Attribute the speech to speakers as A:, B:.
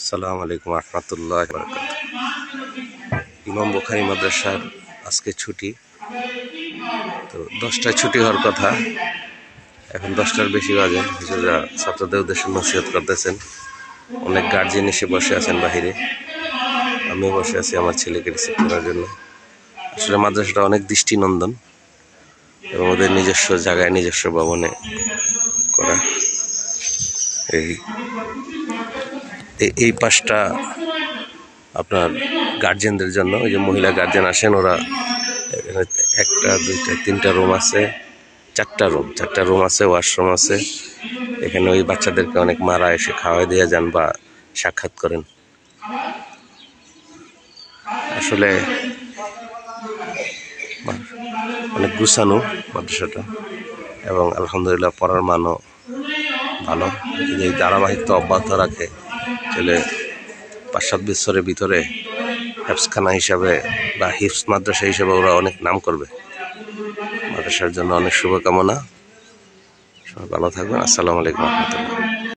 A: আসসালামু আলাইকুম রহমতুল্লাহ ইমাম বুখারি মাদ্রাসার আজকে ছুটি। তো দশটায় ছুটি হওয়ার কথা। এখন দশটার বেশি বাজে। হুজুররা ছাত্রদের উদ্দেশ্যে নসিহত করতেছেন। অনেক গার্জিয়ান এসে বসে আছেন বাহিরে। আমি বসে আছি আমার ছেলেকে রিসিভ করার জন্য। আসলে মাদ্রাসাটা অনেক দৃষ্টিনন্দন এবং ওদের নিজস্ব জায়গায়, নিজস্ব ভবনে করা। এই এই পাশটা আপনার গার্জেনদের জন্য, ওই যে মহিলা গার্জেন আসেন, ওরা একটা, দুইটা, তিনটা রুম আছে, চারটা রুম চারটা রুম আছে ওয়াশরুম আছে। এখানে ওই বাচ্চাদেরকে অনেক মারা এসে খাওয়াই দিয়ে যান বা সাক্ষাৎ করেন। আসলে অনেক গুছানো মাদ্রাসাটা এবং আলহামদুলিল্লাহ পড়ার মানও ভালো। যদি এই ধারাবাহিকতা অব্যাহত রাখে। তাহলে পাঁচ সাত বছরের ভিতরে হেফসখানা হিসাবে বা হিফস মাদ্রাসা হিসাবে ওরা অনেক নাম করবে। মাদ্রাসার জন্য অনেক শুভকামনা। সবাই ভালো থাকবেন। আসসালামু আলাইকুম রহমতুল্লাহ।